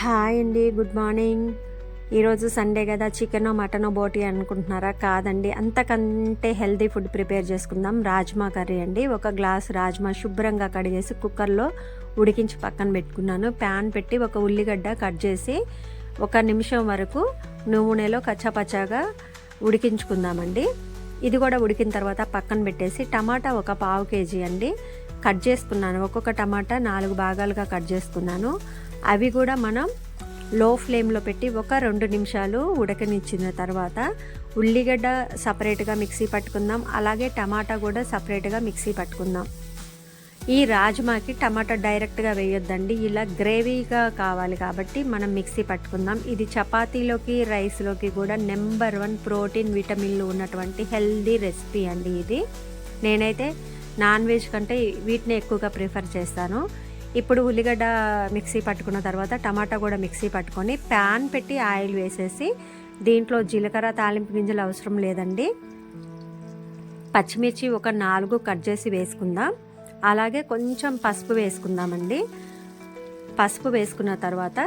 Hi అండి good morning. ఈరోజు Sunday కదా చికెనో మటనో బోటి అనుకుంటున్నారా? కాదండి అంతకంటే హెల్తీ ఫుడ్ ప్రిపేర్ చేసుకుందాం. రాజ్మా కర్రీ అండి. ఒక గ్లాస్ రాజ్మా శుభ్రంగా కడిగేసి కుక్కర్లో ఉడికించి పక్కన పెట్టుకున్నాను. ప్యాన్ పెట్టి ఒక ఉల్లిగడ్డ కట్ చేసి ఒక నిమిషం వరకు నూనెలో కచ్చాపచ్చాగా ఉడికించుకుందామండి. ఇది కూడా ఉడికిన తర్వాత పక్కన పెట్టేసి టమాటా ఒక పావు కేజీ అండి. కట్ చేసుకున్నాను. ఒక్కొక్క టమాటా నాలుగు భాగాలుగా కట్ చేసుకున్నాను. అవి కూడా మనం లో ఫ్లేమ్లో పెట్టి ఒక రెండు నిమిషాలు ఉడకనిచ్చిన తర్వాత ఉల్లిగడ్డ సపరేట్గా మిక్సీ పట్టుకుందాం. అలాగే టమాటా కూడా సపరేట్గా మిక్సీ పట్టుకుందాం. ఈ రాజ్మాకి టమాటా డైరెక్ట్గా వేయొద్దండి. ఇలా గ్రేవీగా కావాలి కాబట్టి మనం మిక్సీ పట్టుకుందాం. ఇది చపాతీలోకి రైస్లోకి కూడా నెంబర్ వన్ ప్రోటీన్ విటమిన్లు ఉన్నటువంటి హెల్దీ రెసిపీ అండి ఇది. నేనైతే నాన్ వెజ్ కంటే వీటిని ఎక్కువగా ప్రిఫర్ చేస్తాను. ఇప్పుడు ఉల్లిగడ్డ మిక్సీ పట్టుకున్న తర్వాత టమాటా కూడా మిక్సీ పట్టుకొని ప్యాన్ పెట్టి ఆయిల్ వేసేసి దీంట్లో జీలకర్ర తాలింపు గింజలు అవసరం లేదండి. పచ్చిమిర్చి ఒక నాలుగు కట్ చేసి వేసుకుందాం. అలాగే కొంచెం పసుపు వేసుకుందామండి. పసుపు వేసుకున్న తర్వాత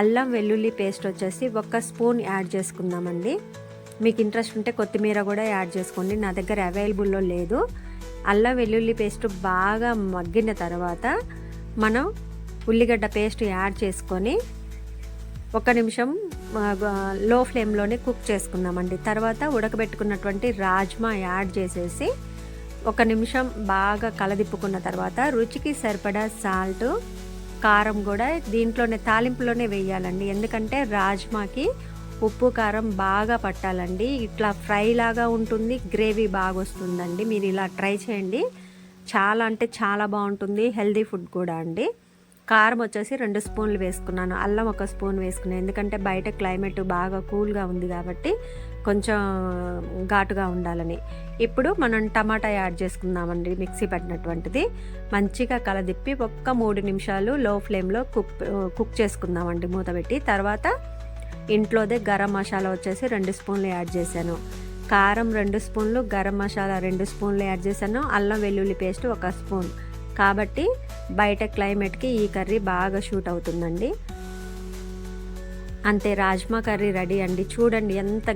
అల్లం వెల్లుల్లి పేస్ట్ వచ్చేసి ఒక స్పూన్ యాడ్ చేసుకుందామండి. మీకు ఇంట్రెస్ట్ ఉంటే కొత్తిమీర కూడా యాడ్ చేసుకోండి. నా దగ్గర అవైలబుల్లో లేదు. అల్లం వెల్లుల్లి పేస్ట్ బాగా మగ్గిన తర్వాత మనం ఉల్లిగడ్డ పేస్ట్ యాడ్ చేసుకొని ఒక నిమిషం లో ఫ్లేమ్లోనే కుక్ చేసుకుందామండి. తర్వాత ఉడకబెట్టుకున్నటువంటి రాజ్మా యాడ్ చేసేసి ఒక నిమిషం బాగా కలదిప్పుకున్న తర్వాత రుచికి సరిపడా సాల్ట్ కారం కూడా దీంట్లోనే తాలింపులోనే వేయాలండి. ఎందుకంటే రాజ్మాకి ఉప్పు కారం బాగా పట్టాలండి. ఇట్లా ఫ్రై లాగా ఉంటుంది గ్రేవీ బాగా వస్తుందండి మీరు ఇలా ట్రై చేయండి. చాలా అంటే చాలా బాగుంటుంది హెల్దీ ఫుడ్ కూడా అండి. కారం వచ్చేసి రెండు స్పూన్లు వేసుకున్నాను. అల్లం ఒక స్పూన్ వేసుకున్నాను. ఎందుకంటే బయట క్లైమేట్ బాగా కూల్గా ఉంది కాబట్టి కొంచెం ఘాటుగా ఉండాలని. ఇప్పుడు మనం టమాటా యాడ్ చేసుకుందామండి మిక్సీ పట్టినటువంటిది. మంచిగా కలదిప్పి ఒక్క మూడు నిమిషాలు లో ఫ్లేమ్లో కుక్ కుక్ చేసుకుందామండి మూత పెట్టి. తర్వాత ఇంట్లోదే గరం మసాలా వచ్చేసి రెండు స్పూన్లు యాడ్ చేశాను. కారం రెండు స్పూన్లు గరం మసాలా రెండు స్పూన్లు యాడ్ చేశాను. అల్లం వెల్లుల్లి పేస్ట్ ఒక స్పూన్. కాబట్టి బయట క్లైమేట్కి ఈ కర్రీ బాగా షూట్ అవుతుందండి. అంతే రాజ్మా కర్రీ రెడీ అండి. చూడండి ఎంత